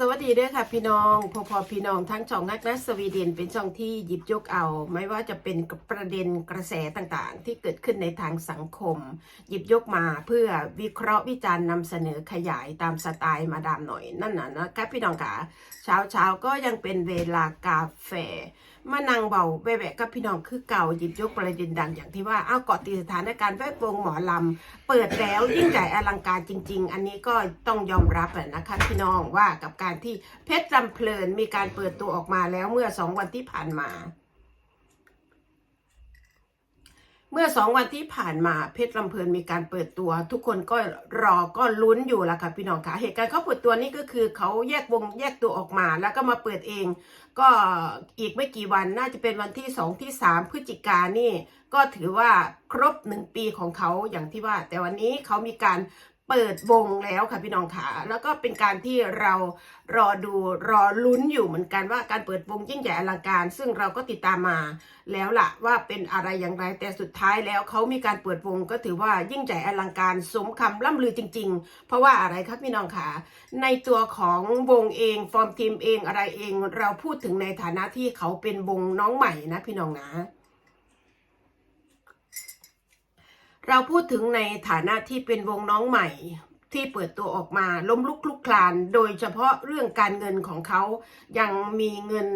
สวัสดีด้วยค่ะพี่น้องพอพอพี่น้องทั้งช่องนักนักสวีเดนเป็นช่องที่หยิบยกเอา ไม่ว่าจะเป็นประเด็นกระแสต่างๆ ที่เกิดขึ้นในทางสังคม หยิบยกมาเพื่อวิเคราะห์วิจารณ์นำเสนอขยายตามสไตล์มาดามหน่อยนั่นน่ะนะคะพี่น้องค่ะเช้าเช้าก็ยังเป็นเวลากาแฟ มานั่งเบาแวะกับพี่น้องคือเก่าหยิบยกประเด็นดังอย่างที่ว่าอ้าวเกาะติดสถานการณ์แวดวงหมอลำเปิดแล้วยิ่งใหญ่อลังการจริง ๆ อันนี้ก็ต้องยอมรับนะคะพี่น้องว่ากับการที่เพชรลำเพลินมีการเปิดตัวออกมาแล้วเมื่อสองวันที่ผ่านมา เมื่อสองวันที่ผ่านมาเพชรลำเพลินมีการเปิดตัว ทุกคนก็รอก็ลุ้นอยู่ละค่ะพี่น้องคะเหตุการณ์เขาเปิดตัวนี่ก็คือเขาแยกวงแยกตัวออกมา แล้วก็มาเปิดเอง ก็อีกไม่กี่วันน่าจะเป็นวันที่สองที่สามพฤศจิกานี่ ก็ถือว่าครบหนึ่งปีของเขาอย่างที่ว่า แต่วันนี้เขามีการ เปิดวงแล้วค่ะพี่น้องค่ะแล้วก็เป็นการที่เรารอดูรอลุ้นอยู่เหมือนกันว่าการเปิดวงยิ่งใหญ่อลังการ ซึ่งเราก็ติดตามมาแล้วล่ะว่าเป็นอะไรอย่างไรแต่สุดท้ายแล้วเขามีการเปิดวงก็ถือว่ายิ่งใหญ่อลังการสมคำล่ำลือจริง ๆ เพราะว่าอะไรครับพี่น้องค่ะในตัวของวงเองฟอร์มทีมเองอะไรเอง เราพูดถึงในฐานะที่เขาเป็นวงน้องใหม่นะพี่น้องนะ เราพูดถึงในฐานะที่เป็นวงน้องใหม่ที่เปิดตัวออกมาล้มลุกคลุกคลาน โดยเฉพาะเรื่องการเงินของเขายังมีเงิน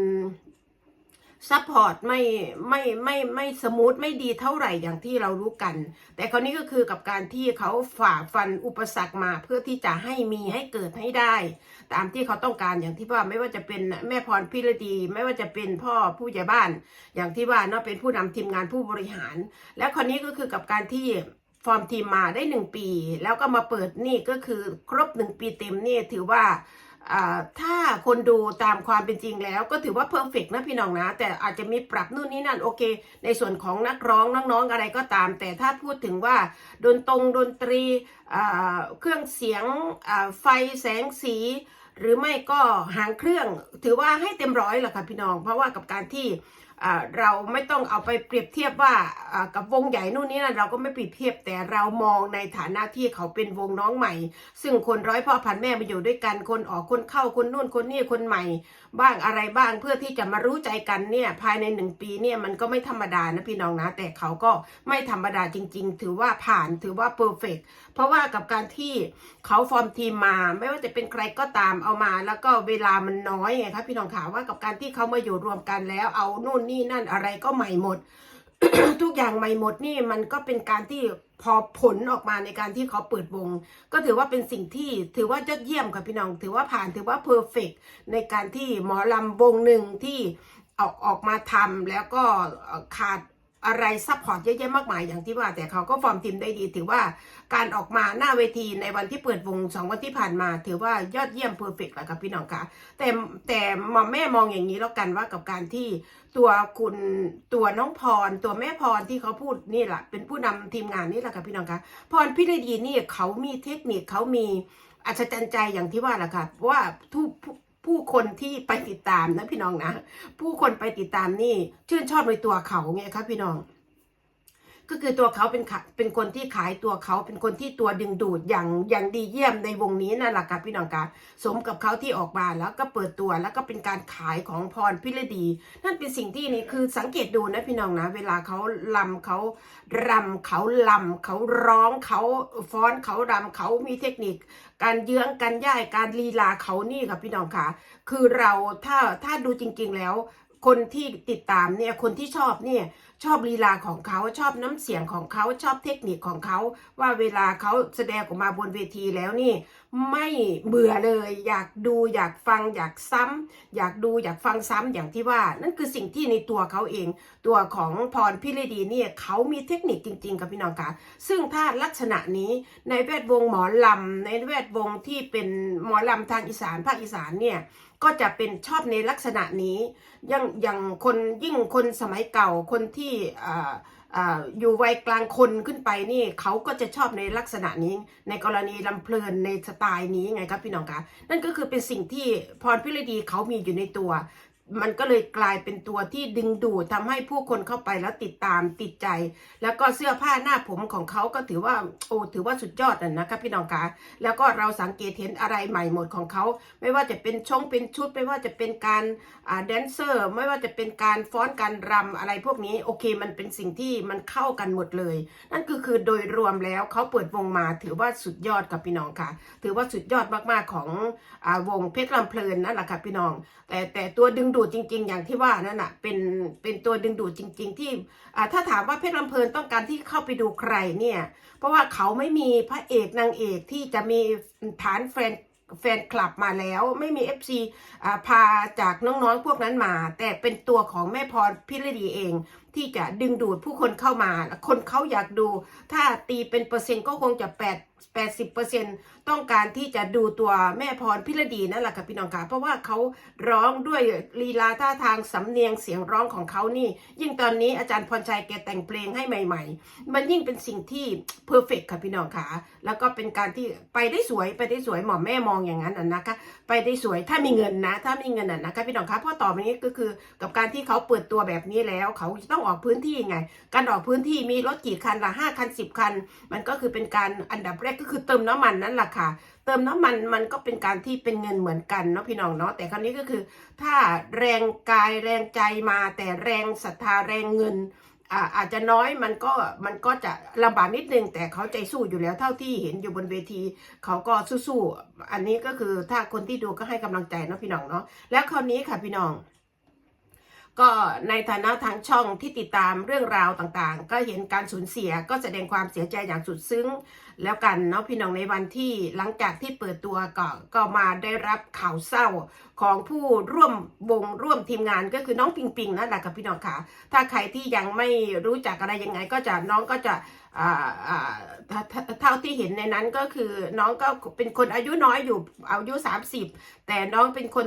ซัพพอร์ตไม่ไม่ไม่ไม่สมูทไม่ดีเท่าไหร่อย่างที่เรารู้กัน แต่คราวนี้ก็คือกับการที่เขาฝ่าฟันอุปสรรคมาเพื่อที่จะให้มีให้เกิดให้ได้ ตามที่เขาต้องการอย่างที่ว่าไม่ว่าจะเป็นแม่พรพิรดี ไม่ว่าจะเป็นพ่อผู้ใหญ่บ้าน อย่างที่ว่าเนาะเป็นผู้นำทีมงานผู้บริหาร แล้วคราวนี้ก็คือกับการที่ฟอร์มทีมมาได้หนึ่งปี แล้วก็มาเปิดนี่ก็คือครบหนึ่งปีเต็มนี่ถือว่า ถ้าคนดูตามความเป็นจริงแล้ว ก็ถือว่าเพอร์เฟกนะพี่น้องนะ แต่อาจจะมีปรับนู่นนี่นั่นโอเค ในส่วนของนักร้องน้องๆอะไรก็ตาม แต่ถ้าพูดถึงว่าดนตรงดนตรีเครื่องเสียงไฟแสงสี หรือไม่ก็หางเครื่อง ถือว่าให้เต็มร้อยแหละค่ะพี่น้อง เพราะว่ากับการที่ เราไม่ต้องเอาไปเปรียบเทียบว่ากับวงใหญ่นู่นนี่นั่นเราก็ไม่เปรียบเทียบแต่เรามองในฐานะที่เขาเป็นวงน้องใหม่ ซึ่งคนร้อยพ่อพันแม่มาอยู่ด้วยกันคนออกคนเข้าคนนู่นคนนี่คนใหม่ บ้างอะไรบ้างเพื่อที่จะมารู้ใจกันเนี่ยภายในหนึ่งปีเนี่ยมันก็ไม่ธรรมดานะพี่น้องนะ แต่เขาก็ไม่ธรรมดาจริง ๆ ถือว่าผ่านถือว่าเพอร์เฟกเพราะว่ากับการที่เขาฟอร์มทีมมา ไม่ว่าจะเป็นใครก็ตามเอามา แล้วก็เวลามันน้อยไงครับพี่น้องขาว่ากับการที่เขามาอยู่รวมกันแล้วเอานู่นนี่นั่นอะไรก็ใหม่หมด ทุกอย่างใหม่หมดนี่มันก็เป็นการที่พอผลออกมาในการที่เขาเปิดวง ก็ถือว่าเป็นสิ่งที่ถือว่ายอดเยี่ยมค่ะพี่น้อง ถือว่าผ่านถือว่าเพอร์เฟกในการที่หมอลำวงหนึ่งที่ออกออกมาทำแล้วก็ขาด อะไรซัพพอร์ตเยอะแยะมากมายอย่างที่ว่า แต่เขาก็ฟอร์มทีมได้ดีถือว่าการออกมาหน้าเวทีในวันที่เปิดวงสองวันที่ผ่านมา ถือว่ายอดเยี่ยมเพอร์เฟกต์แหละครับพี่น้องค่ะแต่แต่หมอแม่มองอย่างนี้แล้วกันว่ากับการที่ตัวคุณตัวน้องพร ตัวแม่พรที่เขาพูดนี่แหละเป็นผู้นำทีมงานนี่แหละค่ะพี่น้องคะพรพิรดีนี่เขามีเทคนิคเขามีอัศจรรย์ใจอย่างที่ว่าแหละค่ะว่าทุก ผู้คนที่ไปติดตามนะพี่น้องนะ ผู้คนไปติดตามนี่ชื่นชอบในตัวเขาไงครับพี่น้อง ก็คือตัวเขาเป็นขะเป็นคนที่ขายตัวเขาเป็นคนที่ตัวดึงดูดอย่างอย่างดีเยี่ยมในวงนี้นั่นแหละครับพี่น้องคะสมกับเขาที่ออกมาแล้วก็เปิดตัวแล้วก็เป็นการขายของพรพิรดี นั่นเป็นสิ่งที่นี่คือสังเกตดูนะพี่น้องนะ เวลาเขาลำเขารำเขาลำเขาร้องเขาฟ้อนเขารำเขามีเทคนิค การเยื้องการย่ายการลีลาเขานี่ค่ะพี่น้องค่ะ คือเราถ้าถ้าดูจริง ๆแล้วคนที่ติดตามเนี่ยคนที่ชอบเนี่ย ชอบลีลาของเขาชอบน้ำเสียงของเขาชอบเทคนิคของเขาว่าเวลาเขาแสดงออกมาบนเวทีแล้วนี่ ไม่เบื่อเลย อยากดูอยากฟังอยากซ้ำอยากดูอยากฟังซ้ำอย่างที่ว่า นั่นคือสิ่งที่ในตัวเขาเอง ตัวของพรพิรดีเนี่ยเขามีเทคนิคจริงๆกับพี่น้องค่ะซึ่งถ้าลักษณะนี้ในแวดวงหมอลำในแวดวงที่เป็นหมอลำทางอีสานภาคอีสานเนี่ย ก็จะเป็นชอบในลักษณะนี้ยังอย่างคนยิ่งคนสมัยเก่าคนที่อยู่วัยกลางคนขึ้นไปนี่เขาก็จะชอบในลักษณะนี้ ในกรณีลำเพลินในสไตล์นี้ไงครับพี่น้องคะนั่นก็คือเป็นสิ่งที่พรพิรดีเขามีอยู่ในตัว มันก็เลยกลายเป็นตัวที่ดึงดูดทำให้ผู้คนเข้าไปแล้วติดตามติดใจ แล้วก็เสื้อผ้าหน้าผมของเขาก็ถือว่าโอ้ถือว่าสุดยอดนะนะคะพี่น้องคะแล้วก็เราสังเกตเห็นอะไรใหม่หมดของเขา ไม่ว่าจะเป็นชงเป็นชุด ไม่ว่าจะเป็นการอ่าแดนเซอร์ ไม่ว่าจะเป็นการฟ้อนการรำอะไรพวกนี้โอเค มันเป็นสิ่งที่มันเข้ากันหมดเลย นั่นก็คือโดยรวมแล้วเขาเปิดวงมาถือว่าสุดยอดกับพี่น้องค่ะ ถือว่าสุดยอดมากๆของอาวงเพชรลำเพลินนั่นแหละค่ะพี่น้อง แต่แต่ตัวดึงดูดจริง ๆ อย่างที่ว่านั่นน่ะเป็นเป็นตัวดึงดูดจริง ๆ ที่ถ้าถามว่าเพชรลำเพลินต้องการที่เข้าไปดูใครเนี่ย เพราะว่าเขาไม่มีพระเอกนางเอกที่จะมีฐานแฟนแฟนคลับมาแล้วไม่มี FC อ่าพาจากน้องๆพวกนั้นมา แต่เป็นตัวของแม่พรพิรดีเอง ที่จะดึงดูดผู้คนเข้ามา คนเขาอยากดู ถ้าตีเป็นเปอร์เซ็นต์ก็คงจะ8 80เปอร์เซ็นต์ต้องการที่จะดูตัวแม่พรพิรดีนั่นแหละค่ะพี่น้องค่ะเพราะว่าเขาร้องด้วยลีลาท่าทางสำเนียงเสียงร้องของเขานี่ ยิ่งตอนนี้อาจารย์พรชัยแกแต่งเพลงให้ใหม่ ๆ มันยิ่งเป็นสิ่งที่เพอร์เฟกค่ะพี่น้องค่ะแล้วก็เป็นการที่ไปได้สวยไปได้สวยหมอแม่มองอย่างนั้นน่ะนะคะไปได้สวยถ้ามีเงินนะ ถ้ามีเงินน่ะนะคะพี่น้องคะเพราะต่อไปนี้ก็คือกับการที่เขาเปิดตัวแบบนี้แล้วเขาต้องออกพื้นที่ไง การออกพื้นที่มีรถกี่คันละห้าคันสิบคัน มันก็คือเป็นการอันดับแรกก็คือเติมน้ำมันนั่นแหละค่ะ เติมน้ำมันมันก็เป็นการที่เป็นเงินเหมือนกันเนาะพี่น้องเนาะแต่คราวนี้ก็คือ ถ้าแรงกายแรงใจมาแต่แรงศรัทธาแรงเงินอาอาจจะน้อยมันก็มันก็จะลำบากนิดนึง แต่เขาใจสู้อยู่แล้วเท่าที่เห็นอยู่บนเวที เขาก็สู้ๆอันนี้ก็คือถ้าคนที่ดูก็ให้กำลังใจเนาะพี่น้องเนาะแล้วคราวนี้ค่ะพี่น้อง ก็ในฐานะทางช่องที่ติดตามเรื่องราวต่างๆ ก็เห็นการสูญเสียก็แสดงความเสียใจอย่างสุดซึ้ง แล้วกันเนาะพี่น้องในวันที่หลังจากที่เปิดตัวก็ก็มาได้รับข่าวเศร้าของผู้ร่วมวงร่วมทีมงานก็คือน้องปิงปิงนั่นแหละค่ะพี่น้องค่ะ ถ้าใครที่ยังไม่รู้จักอะไรยังไง ก็จะน้องก็จะเท่าที่เห็นในนั้นก็คือน้องก็เป็นคนอายุน้อยอยู่อายุ 30 แต่น้องเป็นคน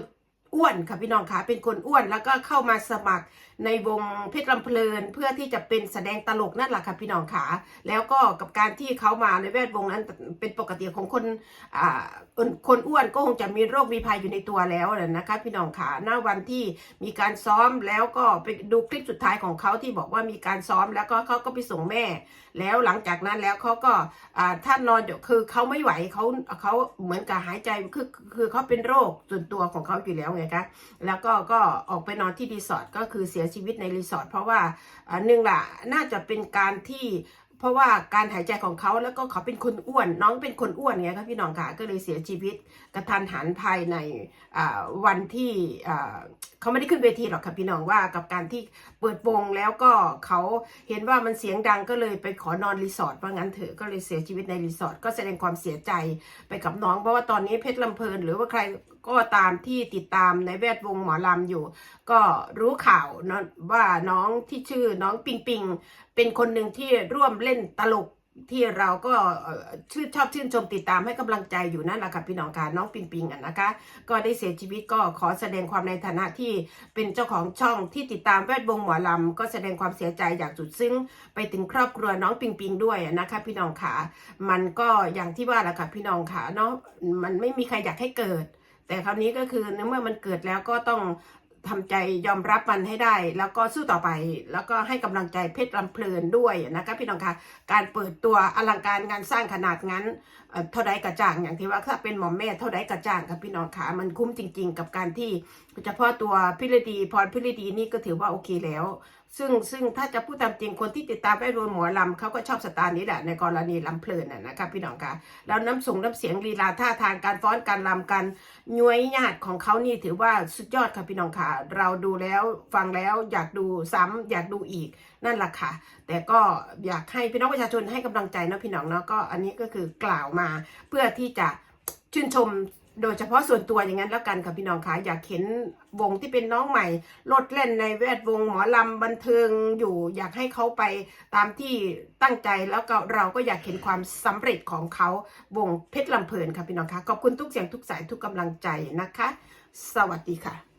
อ้วนค่ะพี่น้องค่ะเป็นคนอ้วนแล้วก็เข้ามาสมัครในวงเพชรลำเพลินเพื่อที่จะเป็นแสดงตลกนั่นแหละค่ะพี่น้องค่ะแล้วก็กับการที่เขามาในแวดวงนั้นเป็นปกติของคนอ่าคนคนอ้วนก็คงจะมีโรคมีภัยอยู่ในตัวแล้วน่ะนะคะพี่น้องค่ะณวันที่มีการซ้อมแล้วก็ไปดูคลิปสุดท้ายของเขาที่บอกว่ามีการซ้อมแล้วก็เขาก็ไปส่งแม่ แล้วหลังจากนั้นแล้วเขาก็อ่าท่านนอนอยู่คือเขาไม่ไหวเขาเขาเหมือนกับหายใจคือคือเขาเป็นโรคส่วนตัวของเขาอยู่แล้วไงคะแล้วก็ก็ออกไปนอนที่รีสอร์ทก็คือเสียชีวิตในรีสอร์ทเพราะว่าหนึ่งล่ะน่าจะเป็นการที่เพราะว่าการหายใจของเขาแล้วก็เขาเป็นคนอ้วน น้องเป็นคนอ้วนไงครับพี่น้องค่ะก็เลยเสียชีวิตกระทันหันภายในวันที่เขาไม่ได้ขึ้นเวทีหรอกค่ะพี่น้องว่ากับการที่เปิดวงแล้วก็เขาเห็นว่ามันเสียงดังก็เลยไปขอนอนรีสอร์ทว่างั้นเถอะก็เลยเสียชีวิตในรีสอร์ทก็แสดงความเสียใจไปกับน้องเพราะว่าตอนนี้เพชรลำเพลินหรือว่าใคร ก็ตามที่ติดตามในแวดวงหมอลำอยู่ ก็รู้ข่าวนะว่าน้องที่ชื่อน้องปิงปิง เป็นคนหนึ่งที่ร่วมเล่นตลกที่เราก็ชื่นชอบชื่นชมติดตามให้กำลังใจอยู่นั่นแหละค่ะพี่น้องค่ะน้องปิงปิงอะนะคะ ก็ได้เสียชีวิตก็ขอแสดงความในฐานะที่เป็นเจ้าของช่องที่ติดตามแวดวงหมอลำก็แสดงความเสียใจอย่างสุดซึ้งไปถึงครอบครัวน้องปิงปิงด้วยนะคะพี่น้องค่ะมันก็อย่างที่ว่าแหละค่ะพี่น้องค่ะเนาะมันไม่มีใครอยากให้เกิด แต่คราวนี้ก็คือในเมื่อมันเกิดแล้วก็ต้องทำใจยอมรับมันให้ได้ แล้วก็สู้ต่อไปแล้วก็ให้กำลังใจเพชรลำเพลินด้วยนะคะพี่น้องคะการเปิดตัวอลังการงานสร้างขนาดงั้นเท่าใดกระจ่างอย่างที่ว่าถ้าเป็นหมอมแม่เท่าใดกระจ่างครับพี่น้องคะมันคุ้มจริง ๆ กับการที่เฉพาะตัวพิรดีพรพิรดีนี่ก็ถือว่าโอเคแล้ว ซึ่งซึ่งถ้าจะพูดตามจริงคนที่ติดตามแวดวงหมอลำเขาก็ชอบสไตล์นี้แหละในกรณีลำเพลินน่ะนะคะพี่น้องคะแล้วน้ำส่งน้ำเสียงลีลาท่าทางการฟ้อนการลำการย้วยญาติของเขานี่ถือว่าสุดยอดค่ะพี่น้องค่ะ เราดูแล้วฟังแล้วอยากดูซ้ำอยากดูอีกนั่นแหละค่ะ แต่ก็อยากให้พี่น้องประชาชนให้กำลังใจนะพี่น้องเนาะก็อันนี้ก็คือกล่าวมาเพื่อที่จะชื่นชม โดยเฉพาะส่วนตัวอย่างนั้นแล้วกันค่ะพี่น้องค่ะอยากเห็นวงที่เป็นน้องใหม่ลดเล่นในแวดวงหมอลำบันเทิงอยู่ อยากให้เขาไปตามที่ตั้งใจแล้วก็เราก็อยากเห็นความสำเร็จของเขาวงเพชรลำเพลินค่ะพี่น้องค่ะขอบคุณทุกเสียงทุกสายทุกกำลังใจนะคะ สวัสดีค่ะ